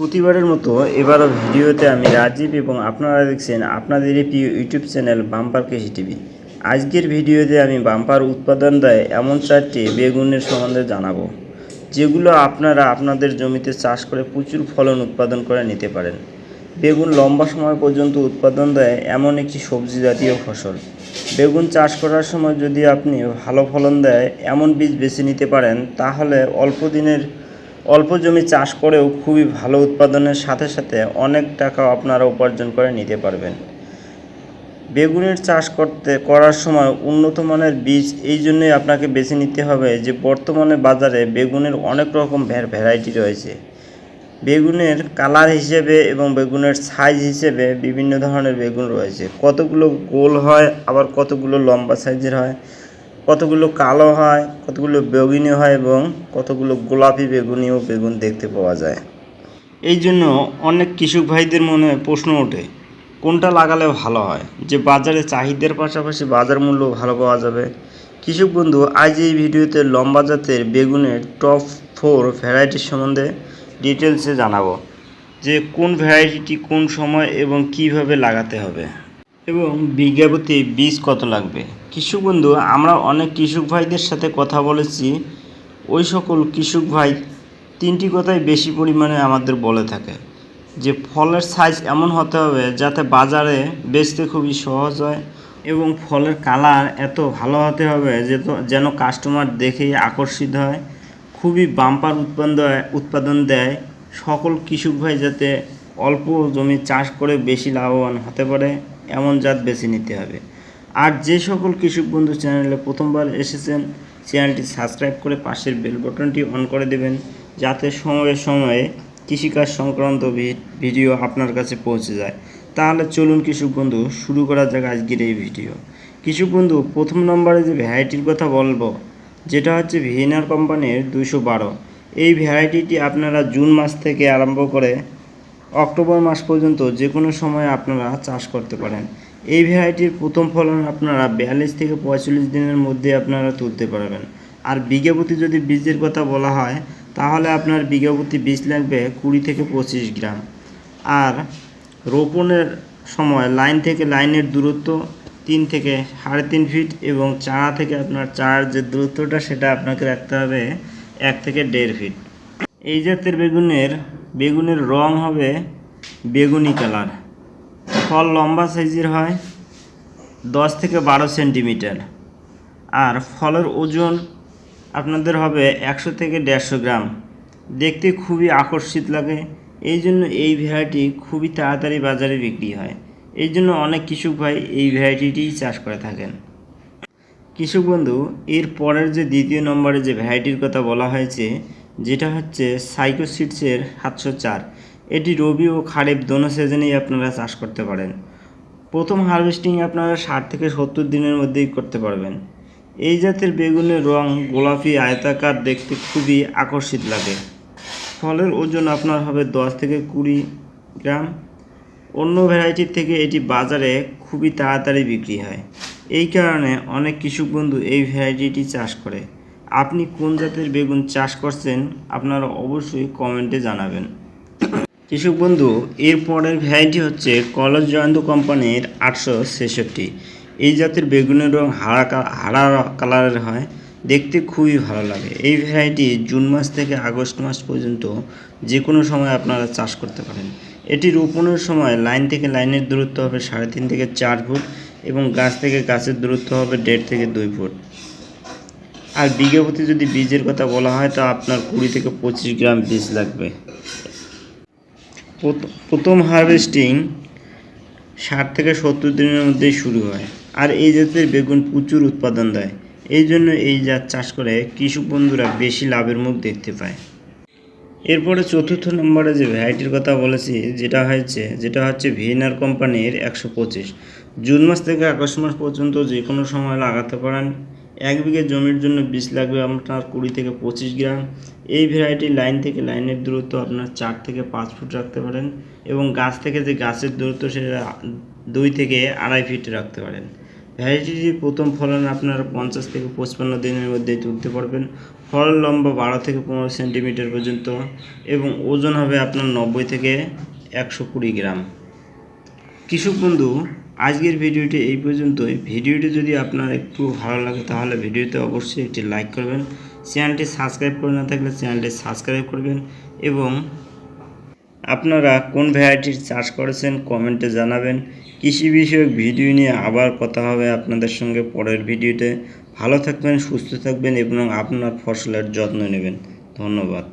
প্রতিবারের মতো এবারও ভিডিওতে আমি রাজীব এবং আপনারা দেখছেন আপনাদেরই প্রিয় ইউটিউব চ্যানেল বাম্পার কৃষি টিভি। আজকের ভিডিওতে আমি বাম্পার উৎপাদন দেয় এমন চারটি বেগুনের সম্বন্ধে জানাব, যেগুলো আপনারা আপনাদের জমিতে চাষ করে প্রচুর ফলন উৎপাদন করে নিতে পারেন। বেগুন লম্বা সময় পর্যন্ত উৎপাদন দেয় এমন একটি সবজি জাতীয় ফসল। বেগুন চাষ করার সময় যদি আপনি ভালো ফলন দেয়, এমন বীজ বেছে নিতে পারেন, তাহলে অল্প দিনের অল্প জমি চাষ করেও খুবই ভালো উৎপাদনের সাথে সাথে অনেক টাকা আপনারা উপার্জন করে নিতে পারবেন। বেগুনের চাষ করতে, করার সময় উন্নত মানের বীজ, এই জন্যই আপনাকে বেছে নিতে হবে যে বর্তমানে বাজারে বেগুনের অনেক রকম ভ্যারাইটি রয়েছে। বেগুনের কালার হিসেবে এবং বেগুনের সাইজ হিসেবে বিভিন্ন ধরনের বেগুন রয়েছে। কতগুলো গোল হয়, আবার কতগুলো লম্বা সাইজের হয় কতগুলো কালো হয়, কতগুলো বেগুনি হয় এবং কতগুলো গোলাপি বেগুনি ও বেগুন দেখতে পাওয়া যায়। এই জন্য অনেক কৃষক ভাইদের মনে প্রশ্ন ওঠে, কোনটা লাগালে ভালো হয়? যে বাজারে চাহিদার পাশাপাশি বাজার মূল্য ভালো পাওয়া যাবে। কৃষক বন্ধু, আজ এই ভিডিওতে লম্বা জাতের বেগুনের টপ ফোর ভ্যারাইটির সম্বন্ধে ডিটেলসে জানাব, যে কোন ভ্যারাইটিটি কোন সময় এবং কীভাবে লাগাতে হবে। এবং বিঘাপতি বীজ কত লাগবে? কৃষক বন্ধু, আমরা অনেক কৃষক ভাইদের সাথে কথা বলেছি। ওই সকল কৃষক ভাই তিনটি কথাই বেশি পরিমাণে আমাদের বলে থাকে, যে ফলের সাইজ এমন হতে হবে যাতে বাজারে বেচতে খুবই সহজ হয় এবং ফলের কালার এত ভালো হতে হবে যে যেন কাস্টমার দেখেই আকর্ষিত হয়, খুবই বাম্পার উৎপাদন উৎপাদন দেয়। সকল কৃষক ভাই যাতে অল্প জমি চাষ করে বেশি লাভবান হতে পারে। এমন জাত বেছে নিতে হবে। আর যে সকল কৃষক বন্ধু চ্যানেলে প্রথমবার এসেছেন, চ্যানেলটি সাবস্ক্রাইব করে পাশের বেল বাটনটি অন করে দেবেন, যাতে সময়ে সময়ে কৃষিকাজ সংক্রান্ত ভিডিও আপনার কাছে পৌঁছে যায়। তাহলে চলুন কৃষক বন্ধু, শুরু করা যাক আজকের এই ভিডিও। কৃষক বন্ধু, প্রথম নম্বরে যে ভ্যারাইটির কথা বলব, যেটা হচ্ছে ভিএনআর কোম্পানির দুশো বারো। এই ভ্যারাইটিটি আপনারা জুন মাস থেকে আরম্ভ করে অক্টোবর মাস পর্যন্ত যে কোনো সময় আপনারা চাষ করতে পারেন। এই ভ্যারাইটির প্রথম ফলন আপনারা বিয়াল্লিশ থেকে পঁয়তাল্লিশ দিনের মধ্যে আপনারা তুলতে পারবেন। আর বিঘাপতি যদি বীজের কথা বলা হয়, তাহলে আপনার বিঘাপতি বীজ লাগবে কুড়ি থেকে পঁচিশ গ্রাম। আর রোপণের সময় লাইন থেকে লাইনের দূরত্ব তিন থেকে সাড়ে তিন ফিট এবং চারা থেকে আপনার চারার যে দূরত্বটা, সেটা আপনাকে রাখতে হবে এক থেকে দেড় ফিট। এই জাতের বেগুনের বেগুনের রং হবে বেগুনি কালার। ফল লম্বা সাইজের হয়, দশ থেকে বারো সেন্টিমিটার। আর ফলের ওজন আপনাদের হবে একশো থেকে দেড়শো গ্রাম। দেখতে খুবই আকর্ষিত লাগে, এই জন্য এই ভ্যারাইটি খুবই তাড়াতাড়ি বাজারে বিক্রি হয়। এই জন্য অনেক কৃষক ভাই এই ভ্যারাইটিটিই চাষ করে থাকেন। কৃষক বন্ধু, এর পরের যে দ্বিতীয় নম্বরে যে ভ্যারাইটির কথা বলা হয়েছে যেটা হচ্ছে সাইকোসিডসের সাতশো চার। এটি রবি ও খারিফ দোনো সিজনেই আপনারা চাষ করতে পারেন। প্রথম হারভেস্টিং আপনারা ষাট থেকে সত্তর দিনের মধ্যেই করতে পারবেন। এই জাতের বেগুনের রং গোলাপি, আয়তাকার দেখতে খুবই আকর্ষিত লাগে। ফলের ওজন আপনার হবে দশ থেকে কুড়ি গ্রাম। অন্য ভ্যারাইটির থেকে এটি বাজারে খুবই তাড়াতাড়ি বিক্রি হয়। এই কারণে অনেক কৃষক বন্ধু এই ভ্যারাইটিটি চাষ করে। আপনি কোন জাতের বেগুন চাষ করছেন, আপনারা অবশ্যই কমেন্টে জানাবেন। কৃষক বন্ধু, এর পরের ভ্যারাইটি হচ্ছে কলজ জয়ন্ত কোম্পানির আটশো ছেষট্টি। এই জাতের বেগুনের রং কা- হারা কালারের হয়, দেখতে খুবই ভালো লাগে। এই ভ্যারাইটি জুন মাস থেকে আগস্ট মাস পর্যন্ত যে কোনো সময় আপনারা চাষ করতে পারেন। এটি রোপণের সময় লাইন থেকে লাইনের দূরত্ব হবে সাড়ে তিন থেকে চার ফুট এবং গাছ থেকে গাছের দূরত্ব হবে দেড় থেকে দুই ফুট। আর বিঘাপতি যদি বীজের কথা বলা হয়, তো আপনার কুড়ি থেকে পঁচিশ গ্রাম বীজ লাগবে। প্রথ- প্রথম হারভেস্টিং ষাট থেকে সত্তর দিনের মধ্যেই শুরু হয়। আর এই জাতের বেগুন প্রচুর উৎপাদন দেয়। এই জন্য এই জাত চাষ করে কৃষক বন্ধুরা বেশি লাভের মুখ দেখতে পায়। এরপরে চতুর্থ নম্বরে যে ভ্যারাইটির কথা বলেছি, যেটা হয়েছে, যেটা হচ্ছে ভিয়েনার কোম্পানির একশো পঁচিশ। জুন মাস থেকে আগস্ট মাস পর্যন্ত যে কোনো সময় লাগাতে পারেন। এক বিঘে জমির জন্য বীজ লাগবে আপনার কুড়ি থেকে পঁচিশ গ্রাম। এই ভ্যারাইটি লাইন থেকে লাইনের দূরত্ব আপনার চার থেকে পাঁচ ফুট রাখতে পারেন এবং গাছ থেকে যে গাছের দূরত্ব সেটা দুই থেকে আড়াই ফিট রাখতে পারেন। ভ্যারাইটিটির প্রথম ফলন আপনারা পঞ্চাশ থেকে পঁচপান্ন দিনের মধ্যে তুলতে পারবেন। ফল লম্বা বারো থেকে পনেরো সেন্টিমিটার পর্যন্ত এবং ওজন হবে আপনার নব্বই থেকে একশো কুড়ি গ্রাম। কৃষক বন্ধু আজকের ভিডিওটি এই পর্যন্তই। ভিডিওটি যদি আপনার একটু ভালো লাগে, তাহলে ভিডিওতে অবশ্যই একটি লাইক করবেন। চ্যানেলটি সাবস্ক্রাইব করে না থাকলে চ্যানেলটি সাবস্ক্রাইব করবেন এবং আপনারা কোন ভ্যারাইটির চাষ করেছেন কমেন্টে জানাবেন। কৃষি বিষয়ক ভিডিও নিয়ে আবার কথা হবে আপনাদের সঙ্গে পরের ভিডিওতে। ভালো থাকবেন, সুস্থ থাকবেন এবং আপনার ফসলের যত্ন নেবেন। ধন্যবাদ।